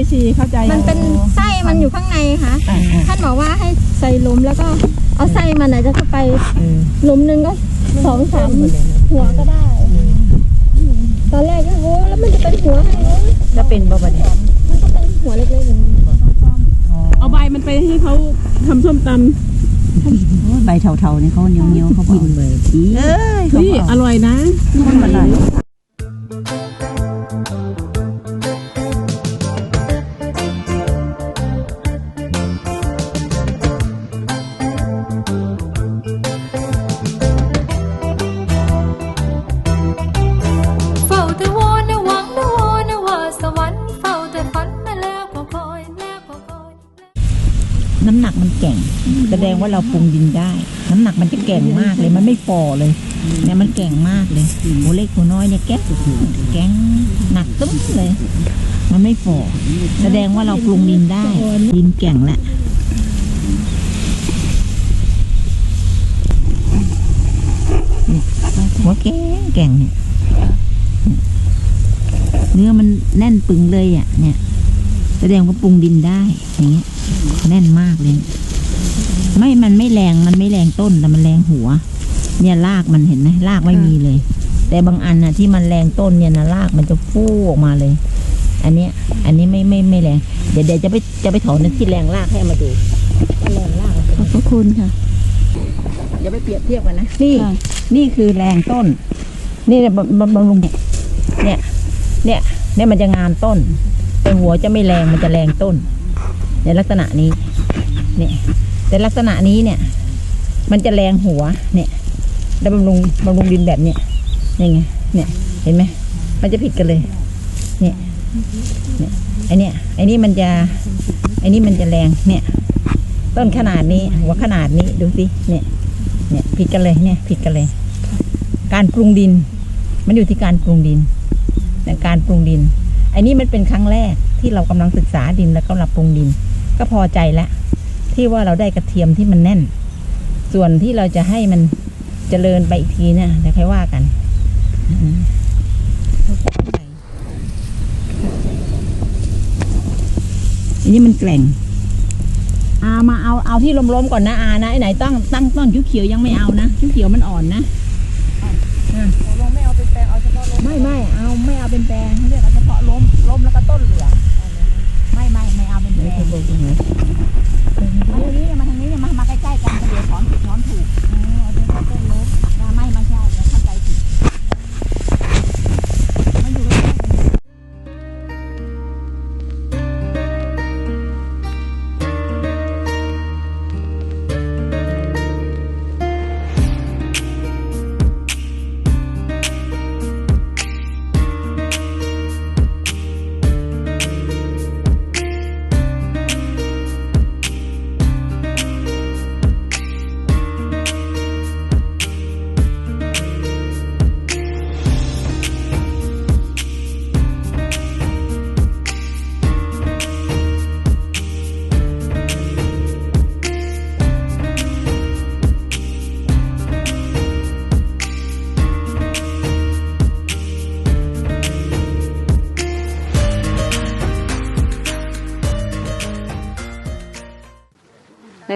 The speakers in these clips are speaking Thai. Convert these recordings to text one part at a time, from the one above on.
อไหมไอซีไอซีเข้าใจมันเป็นไส้มันอยู่ข้างในค่ะอ่าอ่าท่านบอกว่าให้ใส่หลุมแล้วก็เอาไส้มันอาจจะเข้าไปเออหลุมหนึ่งก็สองสามหัวก็ได้ ตอนแรกก็โอ้แล้วมันจะเป็นหัวให้เนอะแล้วเป็นบ่บัดเนี่ยมันก็เป็นหัวเล็กๆอย่างนี้อ๋อเอาใบมันไปให้เขาทำส้มตใบเถาๆนี่เขาเหนียวเหนียวๆเขากินเลยเอ้ยำเขานี่ก็อเอาร่อยนะคนมาได้ แก่ง แสดงว่าเราปรุงดินได้ น้ำหนักมันจะแก่งมากเลย มันไม่ฟอเลยเนี่ยมันแก่งมากเลยหัวเล็กหัวน้อยเนี่ยแก๊กแก๊งหนักตึ้มเลย มันไม่ฟอแสดงว่าเราปรุงดินได้ ดินแก่งแหละหัวแก่งแก่งเนี่ยเนื้อมันแน่นปึงเลยอะ เนี่ย แสดงว่าปรุงดินได้อย่างเงี้ยแน่นมากเลย ไม่มันไม่แรงมันไม่แรงต้นแต่มันแรงหัว เนี่ยรากมันเห็นไหมรากไม่มีเลย แต่บางอันนะที่มันแรงต้นเนี่ยนะรากมันจะฟูออกมาเลย อันเนี้ย อันนี้ไม่ไม่ไม่แรง เดี๋ยวเดี๋ยวจะไปจะไปถอนที่แรงรากให้เอามาดูแรงรากขอบพระคุณค่ะอย่าไปเปรียบเทียบกันนะนี่ค่ะนี่คือแรงต้น นี่เนี่ยบำบำบำรุงเนี่ยเนี่ย เนี่ย เนี่ยมันจะงามต้นแต่หัวจะไม่แรงมันจะแรงต้น ในลักษณะนี้ เนี่ย แต่ลักษณะนี้เนี่ย มันจะแรงหัวเนี่ยแล้วบำรุงบำรุงดินแบบเนี้ยนี่ไงเนี่ย เห็นไหมมันจะผิดกันเลย เนี่ยเนี่ยไอเนี่ยไอนี่มันจะไอนี่มันจะแรงเนี่ย ต้นขนาดนี้ หัวขนาดนี้ดูสิเนี่ย เนี่ยผิดกันเลยเนี่ยผิดกันเลย การปรุงดิน มันอยู่ที่การปรุงดินแต่การปรุงดินไอ้นี่มันเป็นครั้งแรกที่เรากำลังศึกษาดินแล้วก็รับปรุงดิน ก็พอใจแล้ว ที่ว่าเราได้กระเทียมที่มันแน่น ส่วนที่เราจะให้มันเจริญไปอีกทีเนี่ยเดี๋ยวค่อยว่ากันอันนี้มันแกล่งอามาเอาเอาที่ล้มๆก่อนนะอานะไอไหนตั้งตั้งต้นเขียวๆยังไม่เอานะเขียวๆมันอ่อนนะอะไม่เอาเป็นแปลงเอาเฉพาะล้มไม่ไม่เอาไม่เอาเป็นแปลงเขาเรียกเอาเฉพาะล้มล้มแล้วก็ต้นเหลืองไม่ไม่ไม่เอาเป็นแปลง มาทางนี้มาทางนี้มามาใกล้ๆกันเดี๋ยวถอนถอน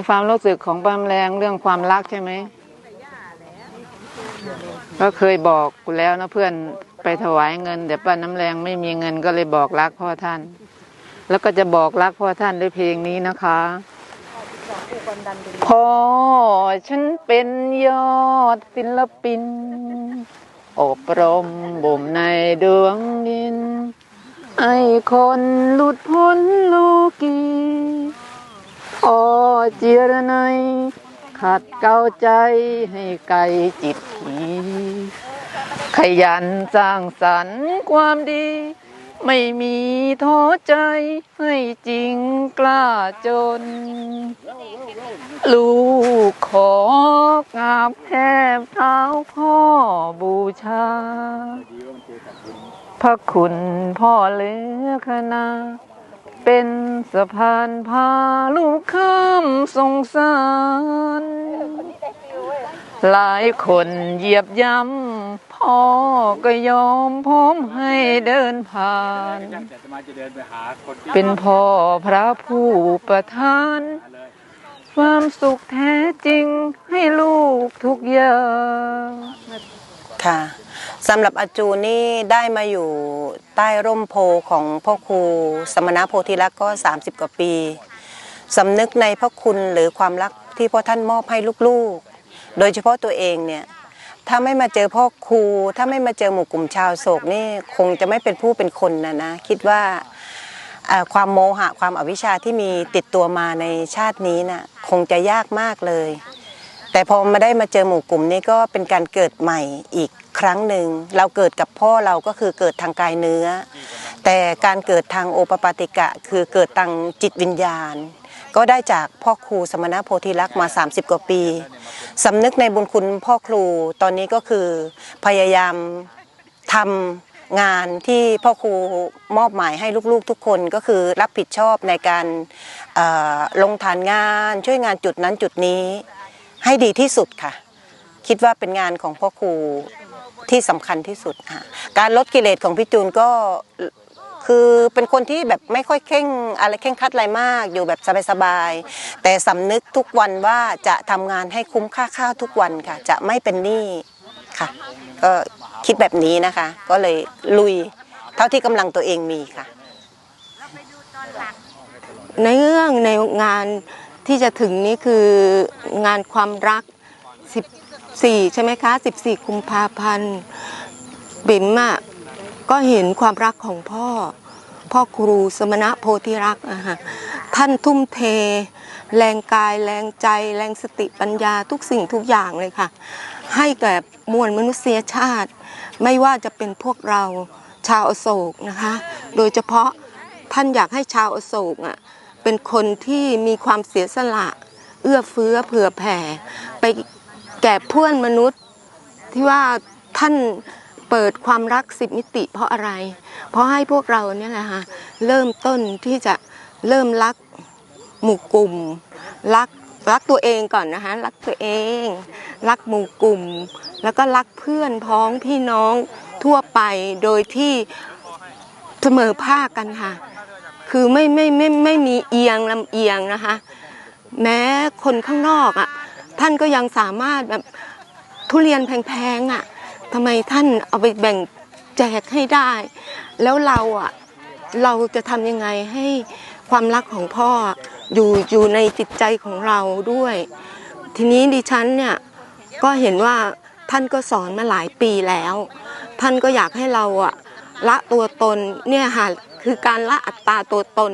ความรู้สึกของป้าแรงเรื่องความรักใช่ไหมก็เคยบอกกูแล้วนะเพื่อนไปถวายเงินแต่ป้าน้ำแรงไม่มีเงินก็เลยบอกรักพ่อท่าน แล้วก็จะบอกรักพ่อท่านด้วยเพลงนี้นะคะพ่อฉันเป็นยอดศิลปิน อบรมบ่มในดวงดิน ไอคนหลุดพ้นโลกี อเจียรนัยขัดเกลาใจให้ไกลจิตทีขยันสร้างสรรค์ความดี ไม่มีท้อใจให้จริงกล้าจน ลูกขอกราบแทบเท้าพ่อบูชา พระคุณพ่อเหลือขนา เป็นสะพานพาลูกข้ามสงสาร หลายคนเหยียบย้ำพ่อก็ยอมพร้อมให้เดินผ่าน เป็นพ่อพระผู้ประทาน ความสุขแท้จริงให้ลูกทุกอย่าง ค่ะสำหรับอาจูนี่ได้มาอยู่ใต้ร่มโพของพ่อครูสมณโพธิลักษ์ก็ 30 กว่าปีสำนึกในพระคุณหรือความรักที่พ่อท่านมอบให้ลูกๆ โดยเฉพาะตัวเองเนี่ยถ้าไม่มาเจอพ่อครู ถ้าไม่มาเจอหมู่กลุ่มชาวโศกนี่คงจะไม่เป็นผู้เป็นคนนะนะ คิดว่าความโมหะความอวิชชาที่มีติดตัวมาในชาตินี้นะ่ะคงจะยากมากเลย แต่พอมาได้มาเจอหมู่กลุ่มนี้ก็เป็นการเกิดใหม่อีกครั้งหนึ่งเราเกิดกับพ่อเราก็คือเกิดทางกายเนื้อ แต่การเกิดทางโอปปาติกะ คือเกิดทางจิตวิญญาณ ก็ได้จากพ่อครูสมณโพธิลักษ์มา 30 กว่าปีสำนึกในบุญคุณพ่อครูตอนนี้ก็คือพยายามทำงานที่พ่อครูมอบหมายให้ลูกๆทุกคนก็คือรับผิดชอบในการลงทานงานช่วยงานจุดนั้นจุดนี้ ให้ดีที่สุดค่ะ คิดว่าเป็นงานของพ่อครูที่สำคัญที่สุดค่ะการลดกิเลสของพี่จูนก็คือเป็นคนที่แบบไม่ค่อยเข่งอะไรเข่งคัดอะไรมากอยู่แบบสบายๆแต่สำนึกทุกวันว่าจะทำงานให้คุ้มค่าข้าวทุกวันค่ะ จะไม่เป็นหนี้ค่ะ ก็คิดแบบนี้นะคะ ก็เลยลุยเท่าที่กำลังตัวเองมีค่ะในเรื่องในงาน ที่จะถึงนี้คืองานความรัก 14 ใช่ไหมคะ 14กุมภาพันธ์บิ๋มอะก็เห็นความรักของพ่อ พ่อครูสมณะโพธิรักษ์อะฮะท่านทุ่มเท แรงกาย แรงใจ แรงสติปัญญาทุกสิ่งทุกอย่างเลยค่ะ ให้แก่มวลมนุษยชาติ ไม่ว่าจะเป็นพวกเราชาวอโศกนะคะ โดยเฉพาะท่านอยากให้ชาวอโศกอะ เป็นคนที่มีความเสียสละ เอื้อเฟื้อเผื่อแผ่ ไปแก่เพื่อนมนุษย์ที่ว่าท่านเปิดความรักสิบมิติเพราะอะไร เพราะให้พวกเราเนี่ยแหละค่ะเริ่มต้นที่จะเริ่มรักหมู่กลุ่ม รักรักตัวเองก่อนนะคะรักตัวเอง รักหมู่กลุ่ม แล้วก็รักเพื่อนพ้องพี่น้องทั่วไปโดยที่เสมอภาคกันค่ะ คือไม่ไม่ไม่ไม่มีเอียงลำเอียงนะคะ แม้คนข้างนอกอะท่านก็ยังสามารถแบบทุเรียนแพงๆอะทำไมท่านเอาไปแบ่งแจกให้ได้ แล้วเราอะเราจะทำยังไงให้ความรักของพ่ออยู่อยู่ในจิตใจของเราด้วย ทีนี้ดิฉันเนี่ยก็เห็นว่าท่านก็สอนมาหลายปีแล้ว ท่านก็อยากให้เราอะละตัวตนเนี่ยค่ะ คือการละอัตตาตัวตน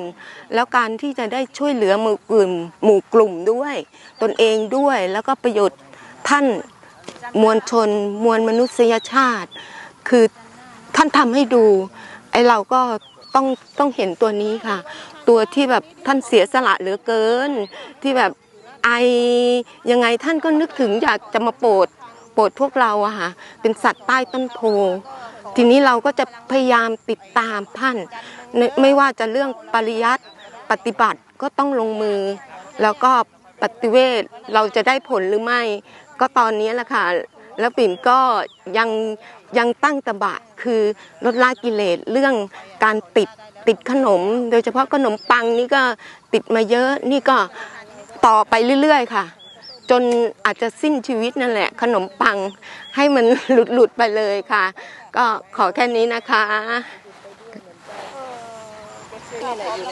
แล้วการที่จะได้ช่วยเหลือหมู่กลุ่มหมู่กลุ่มด้วย ตนเองด้วยแล้วก็ประโยชน์ท่านมวลชน มวลมนุษยชาติ คือท่านทำให้ดู ไอเราก็ต้องต้องเห็นตัวนี้ค่ะ ตัวที่แบบท่านเสียสละเหลือเกิน ที่แบบไอยังไงท่านก็นึกถึงอยากจะมาโปรดโปรดพวกเราอะค่ะเป็นสัตว์ใต้ต้นโพ ทีนี้เราก็จะพยายามติดตามท่าน ไม่ว่าจะเรื่องปริยัติปฏิบัติก็ต้องลงมือ แล้วก็ปฏิเวทเราจะได้ผลหรือไม่ ก็ตอนนี้แหละค่ะแล้วปิ่มก็ยังยังตั้งตบะคือลดละกิเลสเรื่องการติดติดขนม โดยเฉพาะขนมปังนี่ก็ติดมาเยอะนี่ก็ต่อไปเรื่อยๆ ค่ะ จนอาจจะสิ้นชีวิตนั่นแหละ ขนมปังให้มันหลุดหลุดไปเลยค่ะ ก็ขอแค่นี้นะคะ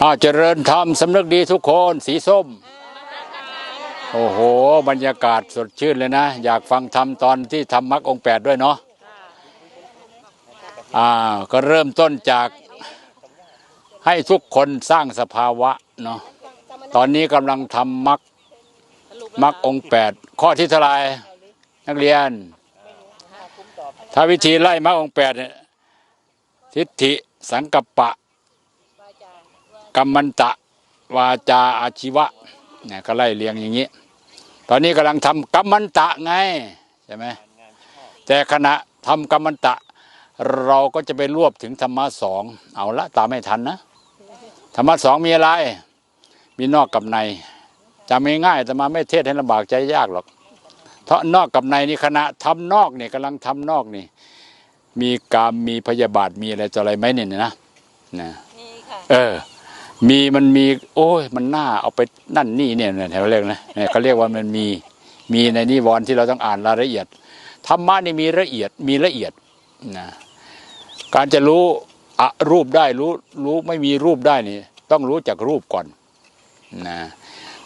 อาเจริญธรรมสำนึกดีทุกคนสีส้ม โอ้โห บรรยากาศสดชื่นเลยนะ อยากฟังธรรมตอนที่ทำมรรคองแปดด้วยเนาะอ่าก็เริ่มต้นจากให้ทุกคนสร้างสภาวะเนาะตอนนี้กำลังทำมรรค มรรคองค์แปดข้อที่เท่าไหรนักเรียน ถ้าวิธีไล่มรรคองค์แปดเนี่ยทิฏฐิสังกัปปะกัมมันตะ วาจาอาชีวะเนี่ยก็ไล่เรียงอย่างนี้ ตอนนี้กำลังทำกัมมันตะไงใช่ไหมแต่ขณะทำกัมมันตะ เราก็จะไปรวบถึงธรรมะสองเอาละตามไม่ทันนะธรรมะสองมีอะไร มีนอกกับใน จำง่ายๆแต่มาไม่เทศให้ลำบากใจยากหรอก เพราะนอกกับในนี่ขณะทำนอกเนี่ยกำลังทำนอกนี่ มีกามมีพยาบาทมีอะไรต่ออะไรไหมเนี่ยนะนะเออ มีมันมี โอ้ยมันน่าเอาไปนั่นนี่เนี่ยเนี่ยเขาเรียกนะเนี่ยเขาเรียกว่ามันมีมีในนิวรณ์ที่เราต้องอ่านรายละเอียดธรรมะนี่มีละเอียดมีละเอียดนะการจะรู้อะรูปได้รู้รู้ไม่มีรูปได้นี่ ต้องรู้จากรูปก่อนนะ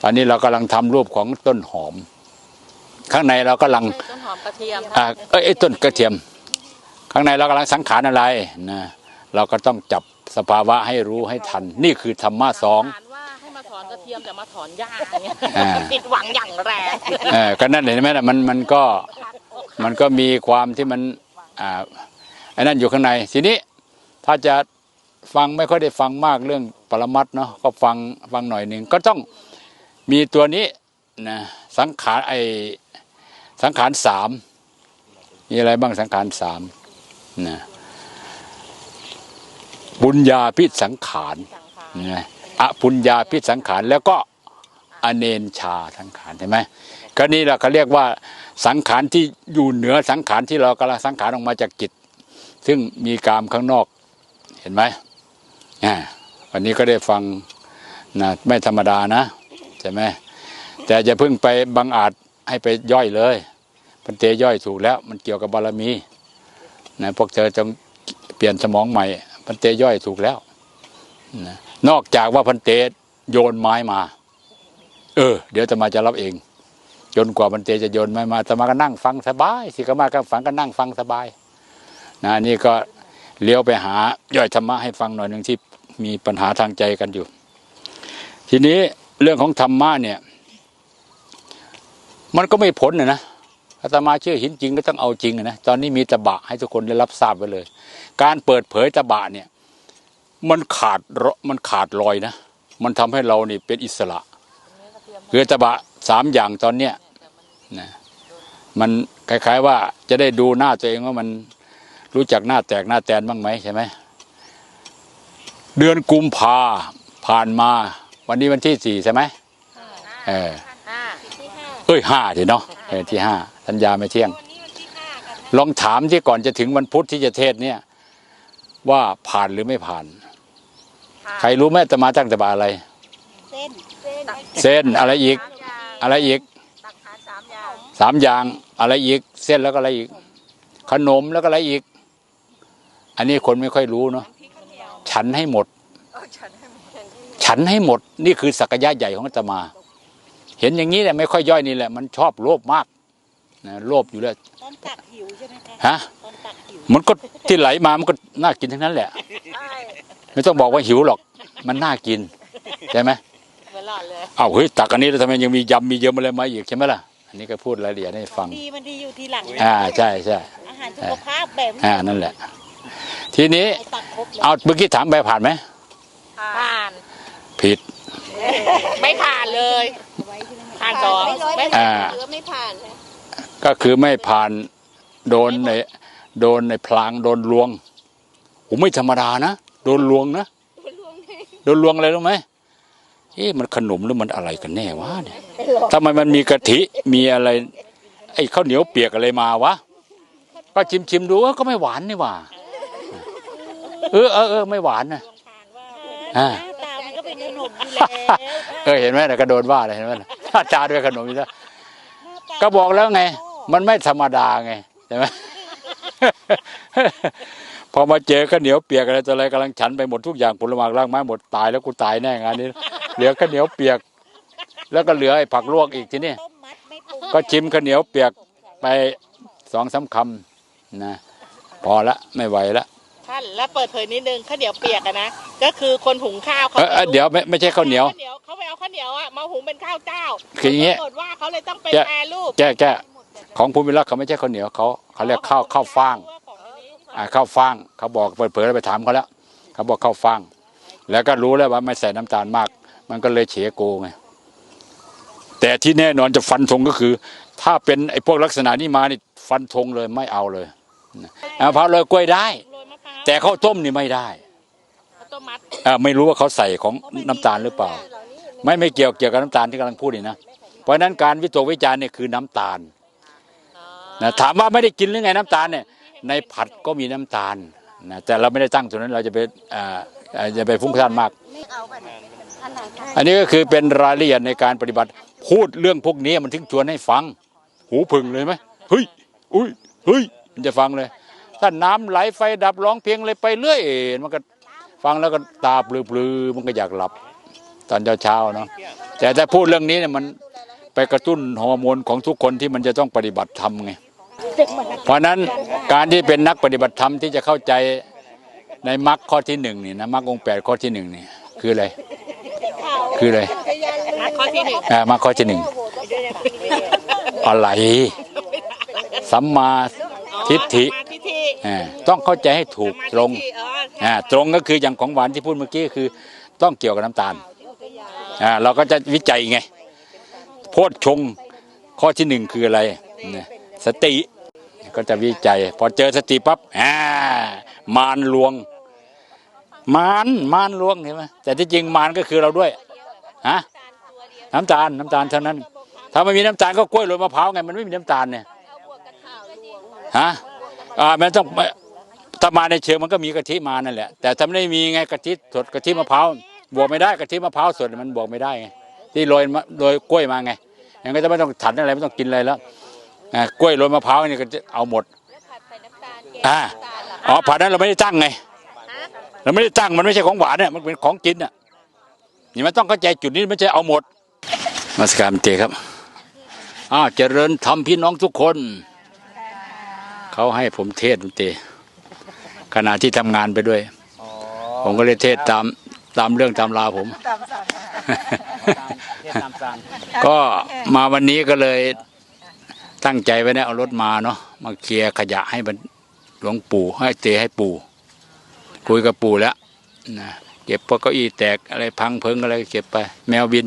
ตอนนี้เรากำลังทำรูปของต้นหอม ข้างในเรากำลังต้นหอมกระเทียมอ่าเอ้ยไอ้ต้นกระเทียม ข้างในเรากำลังสังขารอะไรนะเราก็ต้องจับสภาวะให้รู้ให้ทัน นี่คือธรรมะสองถามว่าให้มาถอนกระเทียมแต่มาถอนหญ้าเนี่ยอ่าผิดหวังอย่างแรงเออก็นั่นเห็นไหมนะมันมันก็มันก็มีความที่มันอ่าไอ้นั่นอยู่ข้างในทีนี้ถ้าจะฟังไม่ค่อยได้ฟังมากเรื่องปรมัตถ์เนาะก็ฟังฟังหน่อยหนึ่งก็ต้อง มีตัวนี้นะสังขารไอสังขารสามมีอะไรบ้างสังขารสามนะบุญญาพิสังขารนะอปุญญาพิสังขารแล้วก็อเนนชาสังขารเห็นไหมก็นี่แหละเขาเรียกว่าสังขารที่อยู่เหนือสังขารที่เรากำลังสังขารออกมาจากจิต ซึ่งมีกามข้างนอกเห็นไหมอ่าวันนี้ก็ได้ฟังนะไม่ธรรมดานะ ใช่ไหมแต่จะเพิ่งไปบังอาจให้ไปย่อยเลยพันเตย่อยถูกแล้ว มันเกี่ยวกับบารมีนะพวกเธอจงเปลี่ยนสมองใหม่พันเตย่อยถูกแล้วนะนอกจากว่าพันเตโยนไม้มา เออ เดี๋ยวจะมาจะรับเองจนกว่าพันเตจะโยนไม้มาจะมาก็นั่งฟังสบาย สิกมาก็ฟังก็นั่งฟังสบายนะนี่ก็เลี้ยวไปหาย่อยธรรมะให้ฟังหน่อยหนึ่งที่มีปัญหาทางใจกันอยู่ ทีนี้ เรื่องของธรรมะเนี่ย มันก็ไม่พ้นนะนะอาตมาเชื่อหินจริงก็ต้องเอาจริงนะตอนนี้มีตะบะให้ทุกคนได้รับทราบไว้เลย การเปิดเผยตะบะเนี่ย มันขาดมันขาดรอยนะมันทำให้เรานี่เป็นอิสระคือตะบะสามอย่างตอนเนี้ยนะมันคล้ายๆว่าจะได้ดูหน้าตัวเองว่ามันรู้จักหน้าแตกหน้าแตนบ้างไหมใช่ไหมเดือนกุมภาผ่านมา วันนี้วันที่สี่ใช่ไหมเออเอ้ยห้าทีเนาะเออที่ห้าสัญญาไม่เที่ยง ลองถามที่ก่อนจะถึงวันพุธที่จะเทศเนี่ย ว่าผ่านหรือไม่ผ่าน ใครรู้ไหมจะมาตั้งแต่บาอะไร เส้นอะไรอีก อะไรอีกสามอย่างอะไรอีก เส้นแล้วก็อะไรอีก ขนมแล้วก็อะไรอีก อันนี้คนไม่ค่อยรู้เนาะฉันให้หมด ฉันให้หมด นี่คือสักยะใหญ่ของอาตมา เห็นอย่างนี้แหละไม่ค่อยย่อยนี่แหละ มันชอบโลภมากนะโลภอยู่แล้วตอนตักหิวใช่ไหมคะฮะตอนตักหิวมันก็ที่ไหลมามันก็น่ากินทั้งนั้นแหละไม่ต้องบอกว่าหิวหรอก มันน่ากินใช่ไหมเหมือนหลอดเลยอ้าวเฮ้ยตักอันนี้แล้วทำไมยังมียำมีเยิ้มอะไรมาอีกใช่ไหมล่ะอันนี้ก็พูดรายละเอียดให้ฟังดีมันดีอยู่ทีหลังอ่าใช่ใช่อาหารสุขภาพแบบอ่านั่นแหละ ทีนี้ไปตักครบเลยเอาเมื่อกี้ถามไปผ่านไหมผ่านผิด ไม่ผ่านเลย ผ่านสองไม่อ่าหรือไม่ผ่านก็คือไม่ผ่านโดนในโดนในพลางโดนลวงโอ้ไม่ธรรมดานะโดนลวงนะโดนลวงอะไรรู้ไหมเอ๊ะมันขนมหรือมันอะไรกันแน่วะเนี่ยทำไมมันมีกะทิมีอะไร ไอ้ข้าวเหนียวเปียกอะไรมาวะก็ชิมชิมๆดูเออก็ไม่หวานนี่หว่า เออเออเออไม่หวานนะอ่า เออเห็นไหมนะก็โดนว่าเลยเห็นไหมน่ะหน้าตาด้วยขนมอยู่แล้วก็บอกแล้วไง มันไม่ธรรมดาไงใช่ไหมพอมาเจอข้าวเหนียวเปียกอะไรตัวอะไรกำลังฉันไปหมดทุกอย่างผลไม้ร่างไม้หมดตายแล้วกูตายแน่งานนี้ เหลือข้าวเหนียวเปียก แล้วก็เหลือไอ้ผักลวกอีกทีนี้ก็ชิมข้าวเหนียวเปียกไปสองสามคำนะพอละไม่ไหวละ ท่านแล้วเปิดเผยนิดนึงข้าวเหนียวเปียกอะนะก็คือคนหุงข้าวเขาเออเออเดี๋ยวไม่ไม่ใช่ข้าวเหนียวข้าวเหนียว เขาไปเอาข้าวเหนียวอะมาหุงเป็นข้าวเจ้าคืออย่างเงี้ย ปรากฏว่าเขาเลยต้องไปแกะแปรรูปแก้แก้ของภูมิรักษ์เขาไม่ใช่ข้าวเหนียวเขาเขาเรียกข้าวข้าวฟ่างอ่าข้าวฟ่างเขาบอกเปิดเผยไปถามเขาแล้วเขาบอกข้าวฟ่าง แล้วก็รู้แล้วว่าไม่ใส่น้ำตาลมาก มันก็เลยเฉโกไงแต่ที่แน่นอนจะฟันธงก็คือ ถ้าเป็นไอ้พวกลักษณะนี้มานี่ฟันธงเลยไม่เอาเลยมะพร้าวโรยกล้วยได้ แต่ข้าวต้มนี่ไม่ได้ข้าวต้มมัดอ่าไม่รู้ว่าเขาใส่ของน้ำตาลหรือเปล่า ไม่ไม่เกี่ยวเกี่ยวกับน้ำตาลที่กำลังพูดนี่นะเพราะฉะนั้นการวิตกวิจารณ์เนี่ยคือน้ำตาลนะถามว่าไม่ได้กินหรือไงน้ำตาลเนี่ยในผัดก็มีน้ำตาลนะแต่เราไม่ได้ตั้งตรงนั้นเราจะไปอ่าอ่าจะไปฟุ้งซ่านมากอันนี้ก็คือเป็นรายละเอียดในการปฏิบัติพูดเรื่องพวกนี้มันถึงชวนให้ฟัง หูผึ่งเลยไหมเฮ้ยอุ้ยเฮ้ยมันจะฟังเลย ถ้าน้ำไหลไฟดับร้องเพลงเลยไปเรื่อยมันก็ฟังแล้วก็ตาปลือๆมันก็อยากหลับ ตอนเช้าๆเนาะแต่ถ้าพูดเรื่องนี้เนี่ยมันไปกระตุ้นฮอร์โมนของทุกคนที่มันจะต้องปฏิบัติธรรมไงเพราะนั้นการที่เป็นนักปฏิบัติธรรมที่จะเข้าใจในมรรคข้อที่หนึ่งนี่นะมรรคองแปดข้อที่หนึ่งนี่คืออะไรคืออะไรข้อที่หนึ่งอ่ามรรคข้อที่หนึ่งอะไรสัมมาทิฏฐิ ต้องเข้าใจให้ถูกตรงสมาธิอ๋ออ่าตรงก็คืออย่างของหวานที่พูดเมื่อกี้คือ ต้องเกี่ยวกับน้ำตาลอ่าเราก็จะวิจัยไง โพชฌงค์ข้อที่หนึ่งคืออะไรนะสติก็จะวิจัย พอเจอสติปั๊บอ่ามารลวง มารมารลวงเห็นไหมแต่ที่จริงมารก็คือเราด้วยฮะน้ำตาลน้ำตาลเท่านั้น ถ้าไม่มีน้ำตาลก็กล้วยโรยมะพร้าวไงมันไม่มีน้ำตาลเนี่ยฮะ อ่ามันต้องถ้ามาในเชิงมันก็มีกะทิมานั่นแหละ แต่ถ้าไม่ได้มีไงกะทิสดกะทิมะพร้าวบวกไม่ได้กะทิมะพร้าวสดมันบวกไม่ได้ไงที่โรยมาโรยกล้วยมาไงยังก็จะไม่ต้องถันอะไรไม่ต้องกินอะไรแล้วอ่ากล้วยโรยมะพร้าวนี่ก็จะเอาหมดอ่าอ๋อผัดนั้นเราไม่ได้ตั้งไงเราไม่ได้ตั้งมันไม่ใช่ของหวานเนี่ยมันเป็นของกินอะนี่มันต้องเข้าใจจุดนี้ไม่ใช่เอาหมดมาสการเตครับอ้าวเจริญธรรมพี่น้องทุกคน เขาให้ผมเทศน์เตขณะที่ทำงานไปด้วย ผมก็เลยเทศตามตามเรื่องตามราวผม ก็มาวันนี้ก็เลยตั้งใจไว้นะเอารถมาเนาะมาเคลียร์ขยะให้มันหลวงปู่ให้เตให้ปู่ คุยกับปู่แล้วนะเก็บพวกเก้าอี้แตกอะไรพังเพิงอะไรเก็บไป แมวบิน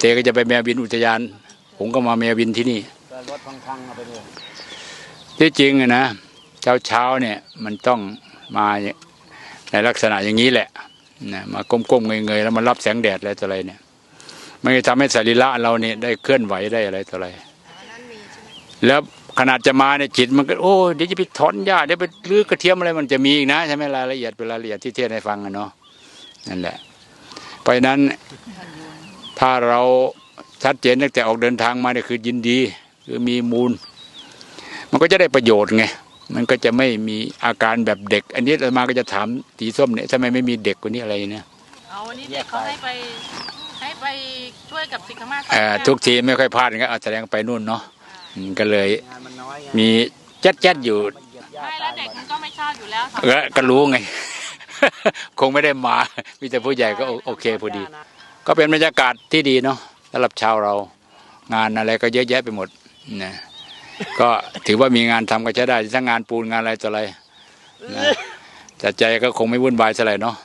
เตก็จะไปแมวบินอุทยาน ผมก็มาแมวบินที่นี่ ที่จริงนะเช้าเช้าๆเนี่ยมันต้องมาในลักษณะอย่างนี้แหละนะมาก้มๆเงยๆแล้วมันรับแสงแดดอะไรต่ออะไรเนี่ย มันจะทำให้สรีระเราเนี่ยได้เคลื่อนไหวได้อะไรต่ออะไร แล้วขนาดจะมาเนี่ยจิตมันก็โอ้เดี๋ยวจะไปถอนหญ้าเดี๋ยวไปรื้อกระเทียมอะไรมันจะมีอีกนะใช่ไหมรายละเอียดเป็นรายละเอียดที่เทศให้ฟังอะเนาะนั่นแหละเพราะนั้นถ้าเราชัดเจนตั้งแต่ออกเดินทางมาเนี่ยคือยินดี คือมีมูล มันก็จะได้ประโยชน์ไงมันก็จะไม่มีอาการแบบเด็ก อันนี้อาตมาก็จะถามตีส้มเนี่ยทำไมไม่มีเด็กกว่านี้อะไรเนี่ยเอาวันนี้เด็กเขาให้ไปให้ไปช่วยกับสิกขามาเอ่อทุกทีไม่ค่อยพลาดก็เอาแสดงไปนู่นเนาะอืมก็เลยมีแจ๊ดแจ๊ดอยู่ไม่แล้วเด็กมันก็ไม่ชอบอยู่แล้วก็ก็รู้ไง คงไม่ได้มา มีแต่ผู้ใหญ่ก็โอโอเคพอดี ก็เป็นบรรยากาศที่ดีเนาะสำหรับชาวเรา งานอะไรก็เยอะแยะไปหมดนะ ก็ถือว่ามีงานทำก็ใช้ได้ทั้งงานปูนงานอะไรต่ออะไรนะแต่ใจก็คงไม่วุ่นวายเท่าไหร่เนาะ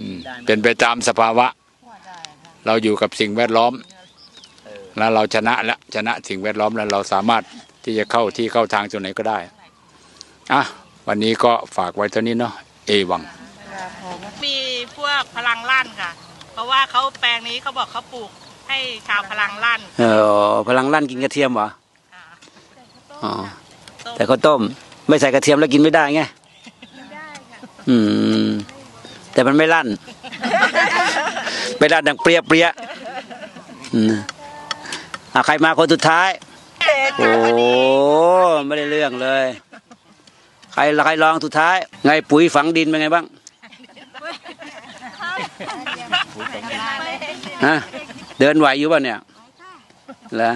อืมเป็นไปตามสภาวะ เราอยู่กับสิ่งแวดล้อม แล้วเราชนะแล้วชนะสิ่งแวดล้อมแล้วเราสามารถที่จะเข้าที่เข้าทางจุดไหนก็ได้อะวันนี้ก็ฝากไว้เท่านี้เนาะเอวังมีพวกพลังลั่นค่ะ เพราะว่าเขาแปลงนี้เขาบอกเขาปลูกให้ชาวพลังลั่นเออพลังลั่นกินกระเทียมเหรอค่ะ อ๋อ แต่ข้าวต้ม ไม่ใส่กระเทียมแล้วกินไม่ได้ไงอืม แต่มันไม่ลั่น ไม่ลั่นดังเปรี้ยเปรี้ยอืมอะใครมาคนสุดท้าย โอ้ไม่ได้เรื่องเลย ใครใครลองสุดท้าย ไงปุ๋ยฝังดินเป็นไงบ้างฮะเดินไหวอยู่ป่ะเนี่ยแล้ว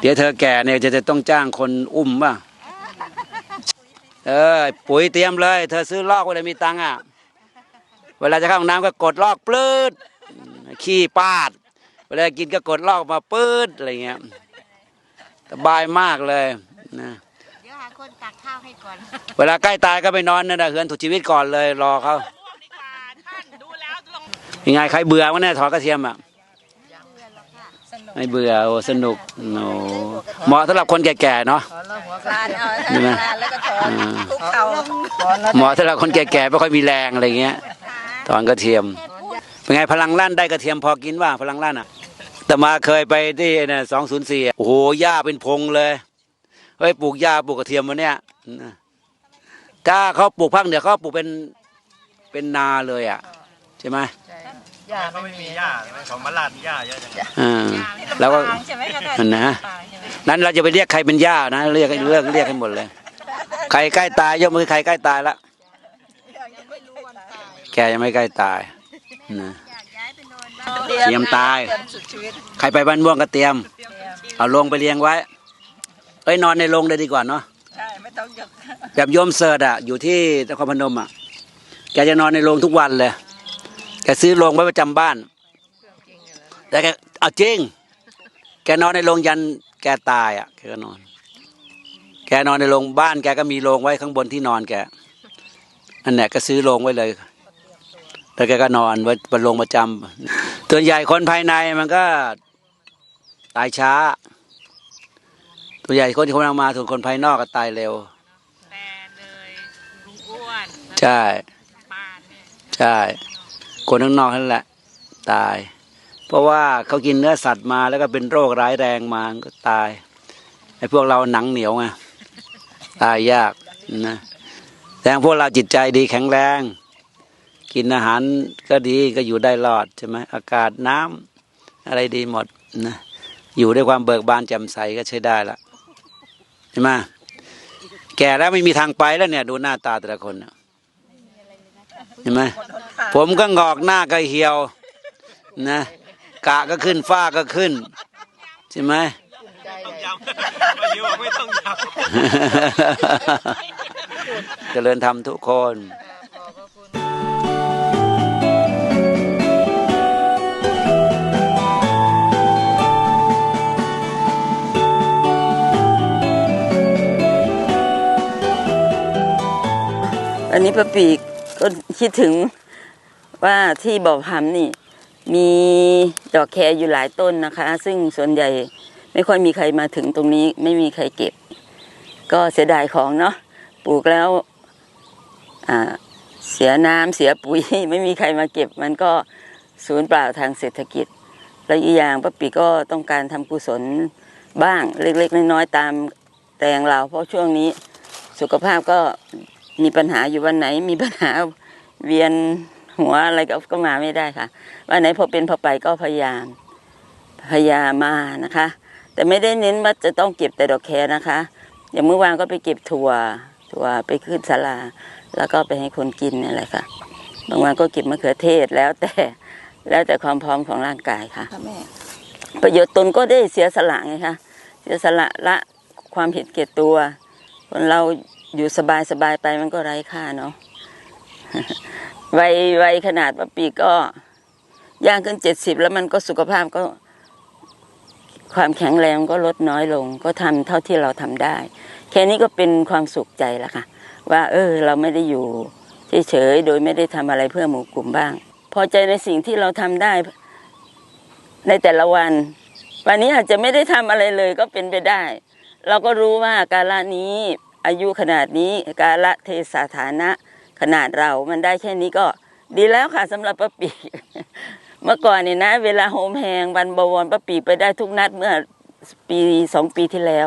เดี๋ยวเธอแก่เนี่ยจะจะต้องจ้างคนอุ้มป่ะเออปุ๋ยเตรียมเลย เธอซื้อลอกไว้เลยมีตังค์อะ เวลาจะเข้าห้องน้ำก็กดลอกปลื้ดขี้ปาด เวลากินก็กดลอกมาปื๊ดอะไรเงี้ยสบายมากเลยนะเดี๋ยวหาคนตักข้าวให้ก่อน เวลาใกล้ตายก็ไปนอนนั่นนะเฮือนถูกชีวิตก่อนเลยรอเขาร่วมดีกว่าท่านดูแล้วลงยังไงใครเบื่อวะเนี่ยถอดกระเทียมอะ ไม่เบื่อโอ้สนุกโอ้เหมาะสำหรับคนแก่ๆเนาะคลานเอาใช่ไหมคลานแล้วก็ถอนอืมคุกเข่าเหมาะสำหรับคนแก่ๆไม่ค่อยมีแรงอะไรเงี้ยถอนกระเทียม เป็นไงพลังลั่นได้กระเทียมพอกินว่าพลังลั่นอะแต่มาเคยไปที่เนี่ยสองศูนย์สี่โอ้โหหญ้าเป็นพงเลยเฮ้ยปลูกหญ้าปลูกกระเทียมวันเนี้ยนะถ้าเขาปลูกภาคเหนือเขาปลูกเป็นเป็นนาเลยอะใช่ไหม ก็ไม่มีหญ้าใช่ไหมของมาลาดมีหญ้าเยอะจังอ่าแล้วก็ใช่ไหมคะท่านนะนั้นเราจะไปเรียกใครเป็นย่านะ เรียกเรียกเรียกให้หมดเลย ใครใกล้ตายยกมือใครใกล้ตายละแกยังไม่ใกล้ตายนะเตรียมตาย ใครไปบ้านม่วงก็เตรียม เอาลงไปเลี้ยงไว้ เอ้ยนอนในโรงเลยดีกว่าเนาะใช่ไม่ต้องยกแบบโยมเสิร์ตอะอยู่ที่นครพนมอะแกจะนอนในโรงทุกวันเลย แกซื้อโรงไว้ประจำบ้านแต่แกเอาจริง แกนอนในโรงยันแกตายอะ แกก็นอน แกนอนในโรงบ้านแกก็มีโรงไว้ข้างบนที่นอนแกอันเนี้ยก็ซื้อโรงไว้เลย แล้วแกก็นอนไว้บนโรงประจำตัวใหญ่คนภายในมันก็ตายช้าตัวใหญ่คนที่กำลังมาส่วนคนภายนอกก็ตายเร็วแต่เลยลุงอ้วนใช่ป้าเนี่ยใช่ คนข้างนอกนั่นแหละ ตาย เพราะว่าเขากินเนื้อสัตว์มาแล้วก็เป็นโรคร้ายแรงมาก็ตายไอ้พวกเราหนังเหนียวไงตายยากนะแต่พวกเราจิตใจดีแข็งแรง กินอาหารก็ดีก็อยู่ได้รอดใช่ไหมอากาศน้ำอะไรดีหมดนะอยู่ด้วยความเบิกบานแจ่มใสก็ใช้ได้ละใช่ไหมแก่แล้วไม่มีทางไปแล้วเนี่ย ดูหน้าตาแต่ละคนน่ะ เห็นไหมผมก็งอกหน้าก็เหี่ยวนะกะก็ขึ้นฝ้าก็ขึ้นใช่ไหมต้องย้ำไม่รู้ว่าไม่ต้องย้ำเจริญธรรมทุกคนอันนี้ป้าปีก ก็คิดถึงว่าที่บ่อพำนี่ มีดอกแครอยู่หลายต้นนะคะ ซึ่งส่วนใหญ่ไม่ค่อยมีใครมาถึงตรงนี้ ไม่มีใครเก็บ ก็เสียดายของเนาะปลูกแล้วเสียน้ำเสียปุ๋ยไม่มีใครมาเก็บ มันก็สูญเปล่าทางเศรษฐกิจ แล้วอีกอย่างป้าปีก็ต้องการทำกุศลบ้างเล็กๆน้อยๆตามแตงเรา เพราะช่วงนี้สุขภาพก็ มีปัญหาอยู่วันไหนมีปัญหาเวียนหัวอะไรก็ก็มาไม่ได้ค่ะ วันไหนพอเป็นพอไปก็พยายามพยายามมานะคะ แต่ไม่ได้เน้นว่าจะต้องเก็บแต่ดอกแครนะคะ อย่างเมื่อวานก็ไปเก็บถั่วถั่วไปขึ้นศาลา แล้วก็ไปให้คนกินนี่แหละค่ะบางวันก็เก็บมะเขือเทศแล้วแต่แล้วแต่ความพร้อมของร่างกายค่ะค่ะแม่ประโยชน์ตนก็ได้เสียสละไงคะเสียสละละความเห็นเกียรตัว คนเรา อยู่สบายสบายไปมันก็ไร้ค่าเนาะวัยวัยขนาดป้าปีก็ย่างขึ้นเจ็ดสิบแล้วมันก็สุขภาพก็ ความแข็งแรงก็ลดน้อยลง ก็ทำเท่าที่เราทำได้ แค่นี้ก็เป็นความสุขใจล้วค่ะ ว่า เออ เราไม่ได้อยู่เฉยๆโดยไม่ได้ทำอะไรเพื่อหมู่กลุ่มบ้าง พอใจในสิ่งที่เราทำได้ ในแต่ละวัน วันนี้อาจจะไม่ได้ทำอะไรเลยก็เป็นไปได้ เราก็รู้ว่าการลนี้ อายุขนาดนี้กาลเทศาฐานะ ขนาดเรามันได้แค่นี้ก็ดีแล้วค่ะสำหรับป้าปีเมื่อก่อนเนี่ยนะ เวลาโฮมแฮงวันบวรป้าปีไปได้ทุกนัดเมื่อปีสองปีที่แล้ว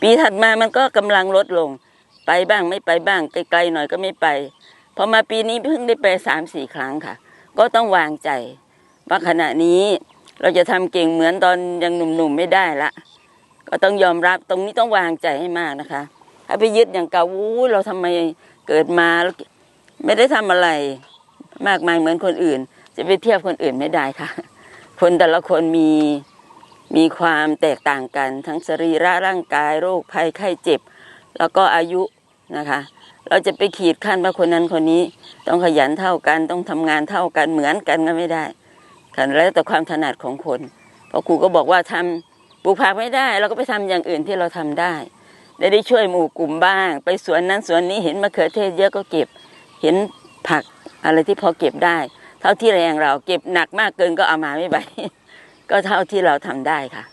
ปีถัดมามันก็กำลังลดลง ไปบ้างไม่ไปบ้างไกลๆหน่อยก็ไม่ไปพอมาปีนี้เพิ่งได้ไปสามสี่ครั้งค่ะ ก็ต้องวางใจว่าขณะนี้เราจะทำเก่งเหมือนตอนยังหนุ่มๆไม่ได้ละก็ต้องยอมรับตรงนี้ต้องวางใจให้มากนะคะ ถ้าไปยึดอย่างเก่าวู้เราทำไมเกิดมาไม่ได้ทำอะไรมากมายเหมือนคนอื่น จะไปเทียบคนอื่นไม่ได้ค่ะ คนแต่ละคนมีมีความแตกต่างกัน ทั้งสรีระร่างกายโรคภัยไข้เจ็บ แล้วก็อายุนะคะ เราจะไปขีดขั้นว่าคนนั้นคนนี้ ต้องขยันเท่ากันต้องทำงานเท่ากันเหมือนกันก็ไม่ได้ค่ะแล้วแต่ความถนัดของคนพอครูก็บอกว่าทำปลูกผักไม่ได้ เราก็ไปทำอย่างอื่นที่เราทำได้ ได้ได้ช่วยหมู่กลุ่มบ้าง ไปสวนนั้นสวนนี้เห็นมะเขือเทศเยอะก็เก็บ เห็นผักอะไรที่พอเก็บได้ เท่าที่แรงเราเก็บหนักมากเกินก็เอามาไม่ไหวก็เท่าที่เราทำได้ค่ะ